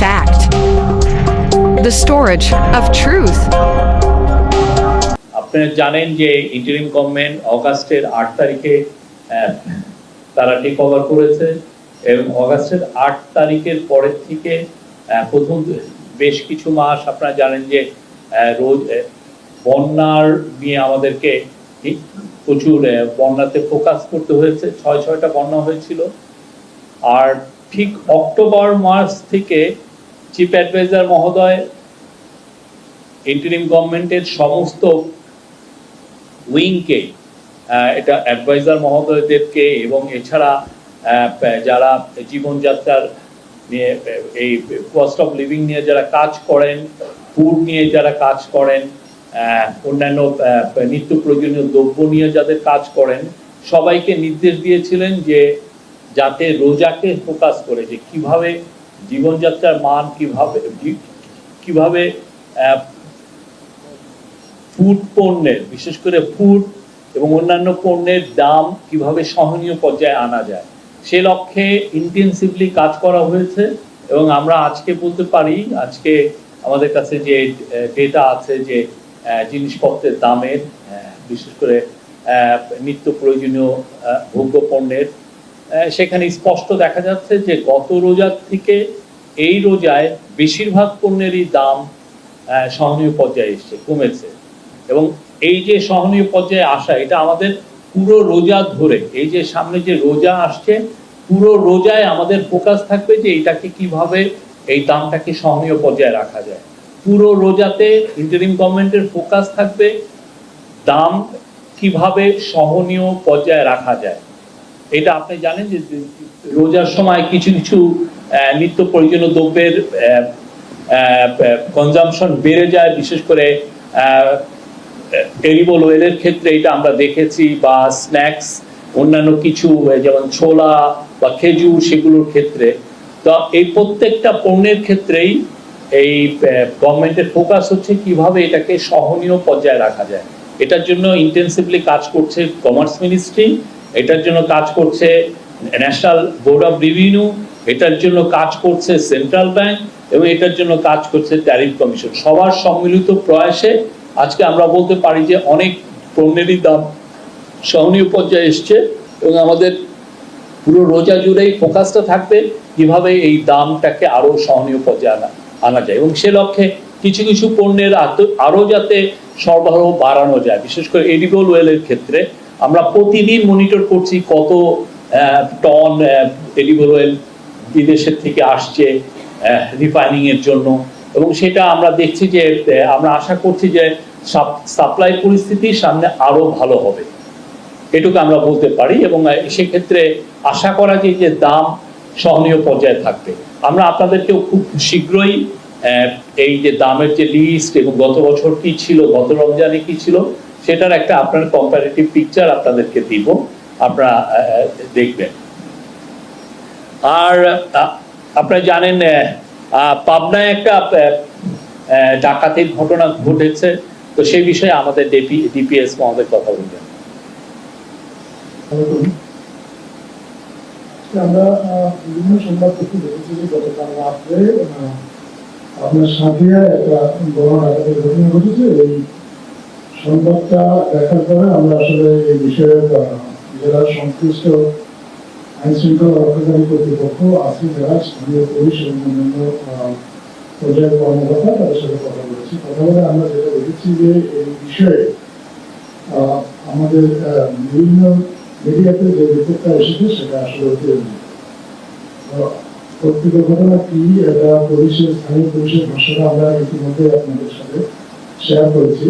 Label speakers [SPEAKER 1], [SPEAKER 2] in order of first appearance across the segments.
[SPEAKER 1] fact. The storage of truth.
[SPEAKER 2] আপনারা জানেন যে ইন্টারিম গভর্নমেন্ট অগাস্টের আট তারিখে তারা টেক করেছে এবং অগাস্টের আট তারিখের পরের থেকে প্রথম বেশ কিছু মাস আপনারা জানেন যে রোজ বন্যার নিয়ে আমাদেরকে প্রচুর বন্যাতে ফোকাস করতে হয়েছে ছয়, ছয়টা বন্যা হয়েছিল আর ঠিক অক্টোবর মাস থেকে চিফ অ্যাডভাইজার মহোদয় ইন্টারিম গভর্নমেন্টের সমস্ত উইংকে এটা অ্যাডভাইজার মহোদয়দেরকে এবং এছাড়া যারা জীবনযাত্রার নিয়ে, এই কস্ট অফ লিভিং নিয়ে যারা কাজ করেন ফুড নিয়ে যারা কাজ করেন অন্যান্য নিত্য প্রয়োজনীয় দ্রব্য নিয়ে যাদের কাজ করেন, সবাইকে নির্দেশ দিয়েছিলেন যে যাতে রোজাকে ফোকাস করে, যে কীভাবে জীবনযাত্রার মান কীভাবে কীভাবে ফুড পণ্যের, বিশেষ করে ফুড এবং অন্যান্য পণ্যের দাম কীভাবে সহনীয় পর্যায়ে আনা যায়, সে লক্ষ্যে ইন্টেন্সিভলি কাজ করা হয়েছে এবং আমরা আজকে বলতে পারি, আজকে আমাদের কাছে যে ডেটা আছে যে জিনিসপত্রের দামের বিশেষ করে নিত্য প্রয়োজনীয় ভোগ্য পণ্যের সেখানে স্পষ্ট দেখা যাচ্ছে যে গত রোজার থেকে এই রোজায় বেশিরভাগ পণ্যেরই দাম সহনীয় পর্যায়ে এসছে, কমেছে। এবং এই যে সহনীয় পর্যায়ে আসা, এটা আমাদের পুরো রোজা ধরে, এই যে সামনে যে রোজা আসছে, পুরো রোজায় আমাদের ফোকাস থাকবে যে এটাকে কীভাবে এই দামটাকে সহনীয় পর্যায়ে রাখা যায়। পুরো রোজাতে ইন্টারিম গভর্নমেন্টের ফোকাস থাকবে দাম কীভাবে সহনীয় পর্যায়ে রাখা যায়। এটা আপনি জানেন যে রোজার সময় কিছু কিছু নিত্য প্রয়োজনীয় দ্রব্যের কনজামশন বেড়ে যায়, বিশেষ করে এরিবল ওয়েলের ক্ষেত্রে এটা আমরা দেখেছি বা স্ন্যাক্স অন্যান্য কিছু যেমন ছোলা বা খেজুর সেগুলোর ক্ষেত্রে। তো এই প্রত্যেকটা পণ্যের ক্ষেত্রেই এই গভর্নমেন্টের ফোকাস হচ্ছে কীভাবে এটাকে সহনীয় পর্যায়ে রাখা যায়। এটার জন্য ইন্টেন্সিভলি কাজ করছে কমার্স মিনিস্ট্রি এটার জন্য কাজ করছে ন্যাশনাল বোর্ড অফ রিভিনিউ এটার জন্য কাজ করছে সেন্ট্রাল ব্যাংক এবং এটার জন্য কাজ করছে ট্যারিফ কমিশন সবার সম্মিলিত প্রয়াসে আজকে আমরা বলতে পারি যে অনেক পণ্যেরই দাম সহনীয় পর্যায়ে এসছে এবং আমাদের পুরো রোজা জুড়েই ফোকাসটা থাকবে কীভাবে এই দামটাকে আরও সহনীয় পর্যায়ে আনা আনা যায়। এবং সে লক্ষ্যে কিছু কিছু পণ্যের আরও আরও যাতে সরবরাহ বাড়ানো যায়, বিশেষ করে এডিবল ওয়েলের ক্ষেত্রে। আমরা প্রতিদিন মনিটর করছি কত টন এডিবল ওয়েল বিদেশের থেকে আসছে রিফাইনিং এর জন্য। এবং সেটা আমরা দেখছি যে আমরা আশা করছি যে সাপ্লাই পরিস্থিতি সামনে আরও ভালো হবে। এটুকু আমরা বলতে পারি এবং সেক্ষেত্রে আশা করা যে দাম সহনীয় পর্যায়ে থাকবে। আমরা আপনাদেরকেও খুব শীঘ্রই এই যে দামের যে লিস্ট এবং গত বছর কি ছিল, গত রমজানে কি ছিল সেটার একটা আপনার কম্পারেটিভ পিকচার আপনাদেরকে দিব আপনারা দেখবেন। আর আপনারা জানেন পাবনায় একটা ডাকাতির ঘটনা ঘটেছে তো সেই বিষয়ে আমাদের ডিপি ডিপিএস মহোদয় কথা বলবেন।
[SPEAKER 3] আমরা আহ, বিভিন্ন সংবাদপত্র দেখেছি যে গতকাল রাত্রে আপনার সাথিয়ায় একটা বড় ডাকাতের ঘটনা ঘটেছে এই সংবাদটা দেখার পরে আমরা আসলে এই বিষয়ে জেলার সংশ্লিষ্ট আইন শৃঙ্খলা রক্ষাকারী কর্তৃপক্ষ আসি যারা, স্থানীয় পুলিশ এবং অন্যান্য পর্যায়ের কর্মকর্তা, তাদের সাথে কথা বলেছি। কথা বলে আমরা যেটা দেখেছি যে এই বিষয়ে আমাদের বিভিন্ন মিডিয়াতে যে রিপোর্টটা এসেছে, সেটা আসলে প্রকৃত ঘটনা কি, এটা পুলিশের, স্থানীয় পুলিশের ভাষাটা আমরা ইতিমধ্যে আপনাদের সাথে শেয়ার করেছি।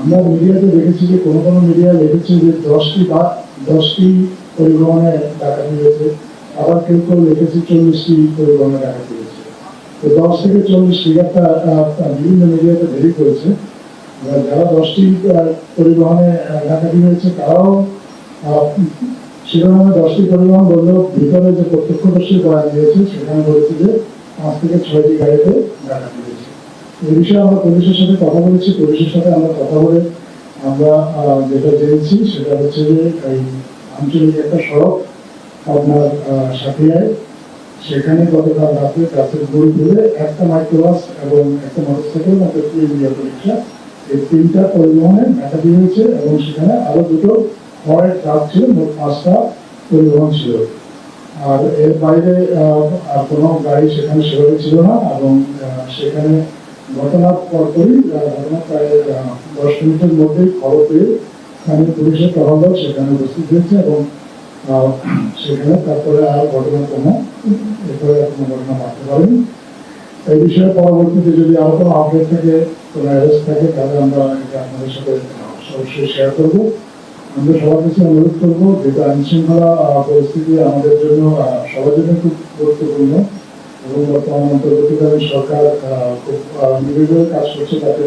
[SPEAKER 3] আমরা মিডিয়াতে দেখেছি যে কোনো কোনো মিডিয়া লিখেছে যে দশটি বা দশটি পরিবহনে ডাকাতি হয়েছে আবার কেউ কেউ লিখেছে চল্লিশটি পরিবহনে ডাকাতি হয়েছে তো দশ থেকে চল্লিশ ফিগারটা বিভিন্ন মিডিয়াতে ভেরি করেছে। যারা দশটি পরিবহনে ডাকাতি হয়েছে তারাও শিরোনামে দশটি পরিবহন বললেও ভিতরে যে প্রত্যক্ষদর্শী করা দিয়েছে, সেখানে বলেছে যে পাঁচ থেকে ছয়টি গাড়িতে ডাকাতি হয়েছে এই বিষয়ে আমরা পুলিশের সাথে কথা বলেছি। পুলিশের সাথে আমরা কথা বলে আমরা যেটা জেনেছি সেটা হচ্ছে যে এই আঞ্চলিক একটা সড়ক আপনার সাথিয়ায়। সেখানে গতকাল রাতে গাছের গুড়ি তুলে একটা মাইক্রোবাস এবং একটা মোটরসাইকেল একটা প্রিমিয়ার রিক্সা এই তিনটা পরিবহনে দেখা দিয়ে হয়েছে এবং সেখানে আরও দুটো খড়ের ট্রাক ছিল, মোট পাঁচটা পরিবহন ছিল। আর এর বাইরে কোনো গাড়ি সেখানে সেভাবে ছিল না এবং সেখানে ঘটনার পরপরই ঘটনা দশ মিনিটের মধ্যেই খবর পেয়ে স্থানীয় পুলিশের টহল সেখানে উপস্থিত হয়েছে এবং সেখানে তারপরে আর ঘটনা কোনো এরপরে কোনো ঘটনা মারতে পারেনি। এই বিষয়ে পরবর্তীতে যদি আরও কোনো আপডেট থাকে কোনো অ্যারেস্ট থাকে তাহলে আমরা এটা আপনাদের সাথে আহ, শেয়ার করব। আমরা সবার কাছে অনুরোধ করব যেটা আইন শৃঙ্খলা পরিস্থিতি আমাদের জন্য সবার জন্য খুব গুরুত্বপূর্ণ। এবং বর্তমান অন্তর্বর্তীকালীন সরকার খুব আহ, কাজ করছে তাতে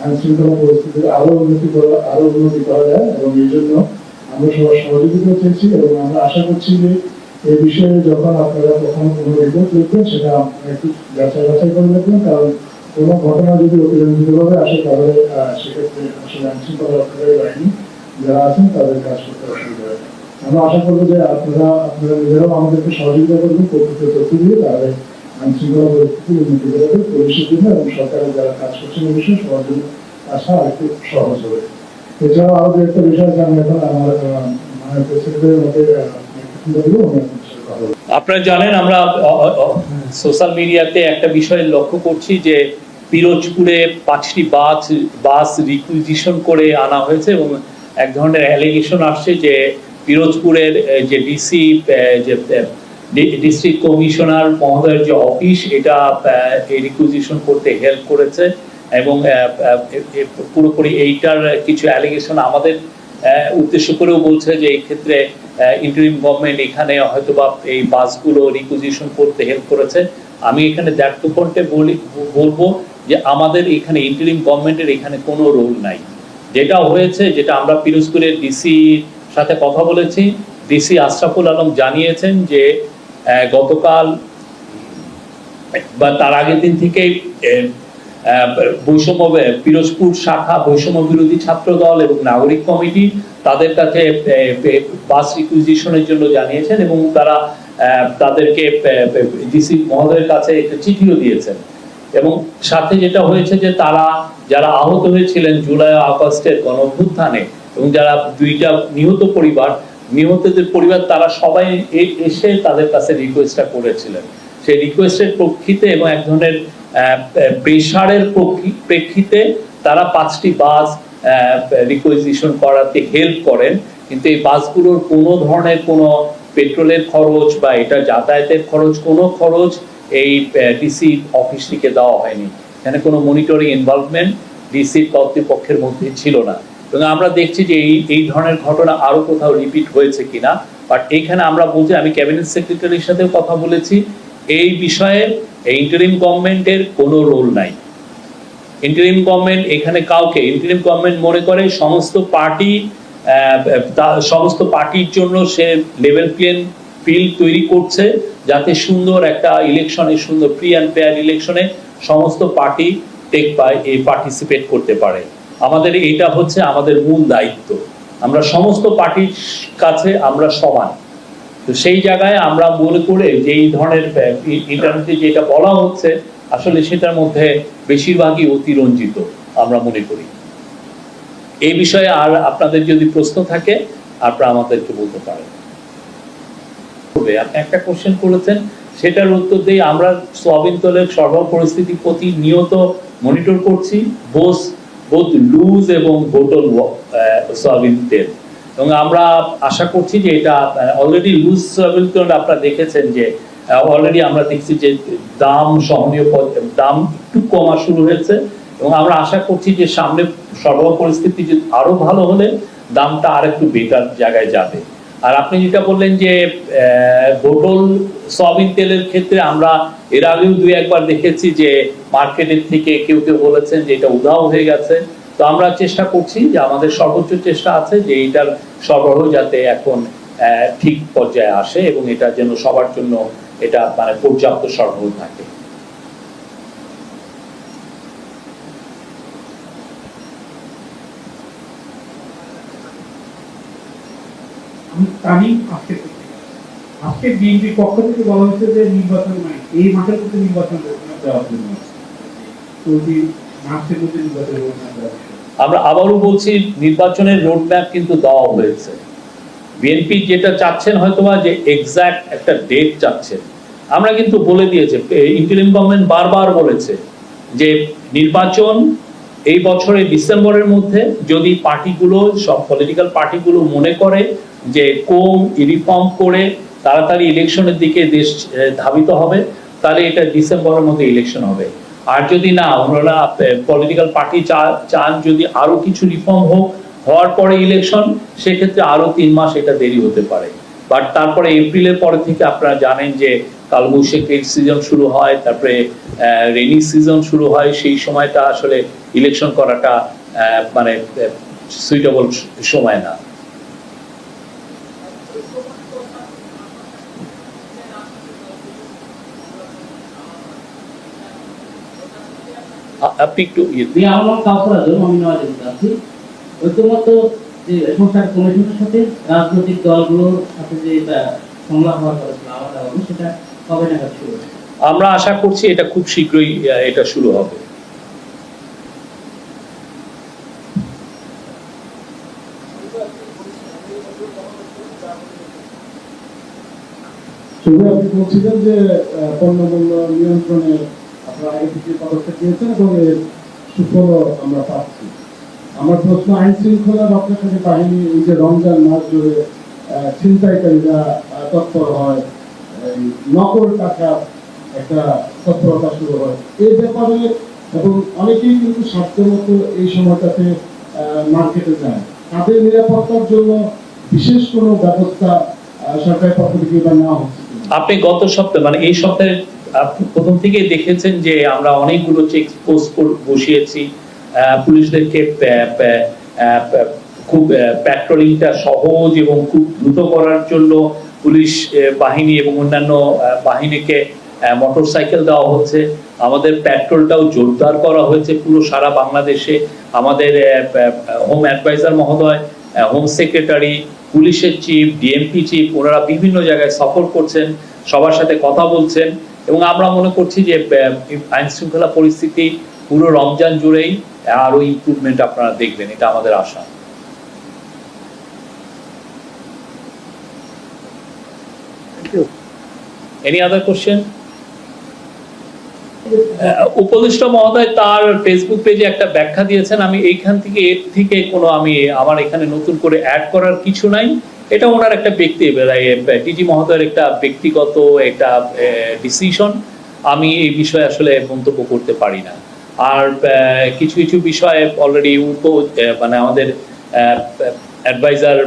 [SPEAKER 3] আইন শৃঙ্খলা পরিস্থিতির আরও উন্নতি করা আরও উন্নতি করা যায় এবং এই জন্য আমরা সবার সহযোগিতা চেয়েছি এবং আমরা আশা করছি যে এই বিষয়ে যখন আপনারা কখনো কোনো রিপোর্ট লিখবেন সেটা একটু যাচাই বাছাই করে দেখবেন। কারণ কোনো ঘটনা যদি অতিরঞ্জিতভাবে আসে তাহলে সেক্ষেত্রে আসলে আইন শৃঙ্খলা রক্ষাকারী বাহিনী যারা আছেন তাদের কাজ করতে অসুবিধা হয়। আমরা আশা করব যে আপনারা আপনারা নিজেরাও আমাদেরকে সহযোগিতা করবেন প্রকৃত তথ্য দিয়ে তাহলে আপনারা
[SPEAKER 2] জানেন আমরা সোশ্যাল মিডিয়াতে একটা বিষয় লক্ষ্য করছি যে পিরোজপুরে পাঁচটি বাস বাস রিকুইজিশন করে আনা হয়েছে এবং এক ধরনের অ্যালিগেশন আসছে যে পিরোজপুরের যে ডিসি যে ডিস্ট্রিক্ট কমিশনার মহোদয়ের যে অফিস এটা রিকুইজিশন করতে হেল্প করেছে এবং পুরোপুরি এইটার কিছু অ্যালিগেশন আমাদের উদ্দেশ্য করেও বলছে যে এই ক্ষেত্রে ইন্টারিম গভর্নমেন্ট এখানে হয়তোবা এই বাসগুলো রিকুইজিশন করতে হেল্প করেছে। আমি এখানে কণ্ঠে বলি বলব যে আমাদের এখানে ইন্টারিম গভর্নমেন্টের এখানে কোনো রোল নাই। যেটা হয়েছে, যেটা আমরা পিরোজপুরের ডিসি সাথে কথা বলেছি, ডিসি আশরাফুল আলম জানিয়েছেন যে গতকাল বা তার আগের দিন আহ, বৈষম্য পিরোজপুর শাখা বৈষম্য বিরোধী ছাত্র দল এবং নাগরিক কমিটি তাদের কাছে বাস রিকুইজিশনের জন্য জানিয়েছেন এবং তারা তাদেরকে ডিসি মহোদয়ের কাছে একটা চিঠিও দিয়েছেন। এবং সাথে যেটা হয়েছে যে তারা যারা আহত হয়েছিলেন জুলাই আগস্টের গণ অভ্যুত্থানে এবং যারা দুইটা নিহত পরিবার নিহতদের পরিবার, তারা সবাই এসে তাদের কাছে রিকোয়েস্টটা করেছিলেন। সেই রিকোয়েস্টের প্রেক্ষিতে এবং এক ধরনের প্রেশারের প্রেক্ষিতে তারা পাঁচটি বাস রিকোয়েজিশন করাতে হেল্প করেন। কিন্তু এই বাসগুলোর কোনো ধরনের কোনো পেট্রোলের খরচ বা এটা যাতায়াতের খরচ, কোনো খরচ এই ডিসি অফিস থেকে দেওয়া হয়নি। এখানে কোনো মনিটরিং ইনভলভমেন্ট ডিসি কর্তৃপক্ষের মধ্যে ছিল না। আমরা দেখছি যে এই এই ধরনের ঘটনা আরও কোথাও রিপিট হয়েছে কিনা। বাট এইখানে আমরা বলছি, আমি ক্যাবিনেট সেক্রেটারির সাথেও কথা বলেছি, এই বিষয়ে ইন্টারিম গভর্নমেন্টের কোনো রোল নাই। ইন্টারিম গভর্নমেন্ট এখানে কাউকে ইন্টারিম গভর্নমেন্ট মনে করে সমস্ত পার্টি সমস্ত পার্টির জন্য সে লেভেল প্লেন ফিল্ড তৈরি করছে, যাতে সুন্দর একটা ইলেকশনে সুন্দর ফ্রি অ্যান্ড ফেয়ার ইলেকশনে সমস্ত পার্টি টেক পায় এই পার্টিসিপেট করতে পারে। আমাদের এটা হচ্ছে আমাদের মূল দায়িত্ব। আমরা সমস্ত পার্টির কাছে আমরা সমান। তো সেই জায়গায় আমরা মনে করে যে এই ধরনের ইন্টারনেটে যেটা বলা হচ্ছে, আসলে সেটার মধ্যে বেশিরভাগই অতিরঞ্জিত আমরা মনে করি। এই বিষয়ে আর আপনাদের যদি প্রশ্ন থাকে, আপনারা আমাদেরকে বলতে পারেন। হবে। আপনি একটা কোশ্চেন করেছেন, সেটার উত্তর দিয়ে আমরা সোয়াবিন তেলের সরবরাহ পরিস্থিতি প্রতিনিয়ত মনিটর করছি বোস বোথ লুজ এবং বোটল সোয়াবিন তেল এবং আমরা আশা করছি যে এটা অলরেডি লুজ সোয়াবিন তেল আপনারা দেখেছেন যে অলরেডি আমরা দেখছি যে দাম সহনীয় দাম একটু কমা শুরু হয়েছে। এবং আমরা আশা করছি যে সামনে সর্ব পরিস্থিতি আরও ভালো হলে দামটা আর একটু বেটার জায়গায় যাবে। আর আপনি যেটা বললেন যে বোটল সয়াবিন তেলের ক্ষেত্রে আমরা এর আগেও দুই একবার দেখেছি যে মার্কেটের থেকে কেউ কেউ বলেছেন যে এটা উধাও হয়ে গেছে। তো আমরা চেষ্টা করছি যে আমাদের সর্বোচ্চ চেষ্টা আছে যে এটার সরবরাহ যাতে এখন ঠিক পর্যায়ে আসে এবং এটা যেন সবার জন্য এটা মানে পর্যাপ্ত সরবরাহ থাকে।
[SPEAKER 4] আমি তামিম আজকে আজকে বিএনপির পক্ষ থেকে বলা হচ্ছে যে নির্বাচন নাই। এই মাসের মধ্যে নির্বাচন দেওয়ার জন্য চলতি মাসের মধ্যে নির্বাচন
[SPEAKER 2] আমরা আবারও বলছি, নির্বাচনের রোডম্যাপ কিন্তু দেওয়া হয়েছে। বিএনপি যেটা চাচ্ছেন হয়তোবা যে একটা ডেট চাচ্ছেন আমরা কিন্তু বলে দিয়েছে গভর্নমেন্ট বারবার বলেছে যে নির্বাচন এই বছরের ডিসেম্বরের মধ্যে যদি পার্টিগুলো, সব পলিটিক্যাল পার্টিগুলো মনে করে যে কোম রিফর্ম করে তাড়াতাড়ি ইলেকশনের দিকে দেশ ধাবিত হবে, তাহলে এটা ডিসেম্বরের মধ্যে ইলেকশন হবে। আর যদি না, ওনারা পলিটিক্যাল পার্টি চান যদি আরও কিছু রিফর্ম হোক, হওয়ার পরে ইলেকশন সেক্ষেত্রে আরও তিন মাস এটা দেরি হতে পারে। বাট তারপরে এপ্রিলের পরে থেকে আপনারা জানেন যে কালবৈশাখীর সিজন শুরু হয়, তারপরে রেনি সিজন শুরু হয়, সেই সময়টা আসলে ইলেকশন করাটা মানে সুইটেবল সময় না। আপনি একটু ইয়ে
[SPEAKER 5] যে আমার নাম কাউসার আজম আমি নয়াদিল্লিতে আছি ঐক্যমত্য যে সংস্কার কমিশনের সাথে রাজনৈতিক দলগুলোর সাথে যে সংলাপ হওয়ার কথা ছিল আলাদা হবে সেটা কবে নাগাদ শুরু
[SPEAKER 2] আমরা আশা করছি এটা খুব শীঘ্রই আহ, এটা শুরু হবে।
[SPEAKER 3] শুধু আপনি বলছিলেন যে পণ্যমূল্য নিয়ন্ত্রণে পদক্ষেপ নিয়েছেন এবং আমরা পাচ্ছি। আমার প্রশ্ন আইন শৃঙ্খলা রক্ষাকারী বাহিনী এই যে রমজান মাস জুড়ে ছিনতাইকারীরা তৎপর হয় নকল টাকা একটা তৎপরতা শুরু হয়। এই ব্যাপারে এবং অনেকেই কিন্তু স্বাস্থ্যমতো এই সময়টাতে মার্কেটে যায়। তাদের নিরাপত্তার জন্য বিশেষ কোনো ব্যবস্থা সরকারের পক্ষ থেকে বা নেওয়া হচ্ছে
[SPEAKER 2] আপনি গত সপ্তাহে মানে এই সপ্তাহে প্রথম থেকে দেখেছেন যে আমরা অনেকগুলো চেক পোস্ট বসিয়েছি। পুলিশদেরকে খুব প্যাট্রোলিংটা সহজ এবং খুব দ্রুত করার জন্য পুলিশ বাহিনী এবং অন্যান্য বাহিনীকে মোটর সাইকেল দেওয়া হচ্ছে। আমাদের পেট্রোলটাও জোরদার করা হয়েছে পুরো সারা বাংলাদেশে। আমাদের হোম অ্যাডভাইজার মহোদয় হোম সেক্রেটারি পুলিশের চিফ ডিএমপি চিফ ওনারা বিভিন্ন জায়গায় সফর করছেন, সবার সাথে কথা বলছেন। এবং আমরা মনে করছি যে আইন শৃঙ্খলা পরিস্থিতি পুরো রমজান জুড়েই আরও ইম্প্রুভমেন্ট আপনারা দেখবেন এটা আমাদের আশা। এনি আদার কোশ্চেন উপদেষ্টা মহোদয় তার ফেসবুক পেজে একটা ব্যাখ্যা দিয়েছেন। আমি এইখান থেকে, এর থেকে কোনো আমি আমার এখানে নতুন করে অ্যাড করার কিছু নাই। এটা ওনার একটা ব্যক্তি ডিজি মহোদয়ের একটা ব্যক্তিগত একটা ডিসিশন আমি এই বিষয়ে আসলে মন্তব্য করতে পারি না। আর কিছু কিছু বিষয়ে অলরেডি উপ মানে আমাদের অ্যাডভাইজার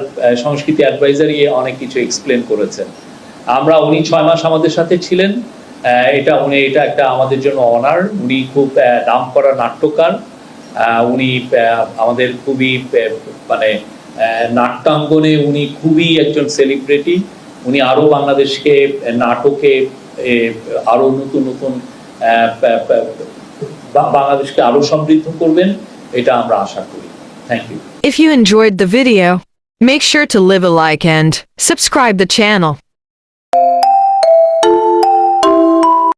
[SPEAKER 2] সংস্কৃতি অ্যাডভাইজারই অনেক কিছু এক্সপ্লেন করেছেন। আমরা উনি ছয় মাস আমাদের সাথে ছিলেন। এটা উনি এটা একটা আমাদের জন্য অনার উনি খুব নাম করা নাট্যকার। উনি আমাদের খুবই মানে নাট্যাঙ্গনে উনি খুবই একজন সেলিব্রিটি উনি আরও বাংলাদেশকে নাটকে আহ, আরও নতুন নতুন বাংলাদেশকে আরও সমৃদ্ধ করবেন এটা আমরা আশা করি। Thank you
[SPEAKER 1] If you enjoyed the video, make sure to leave a like and subscribe the channel.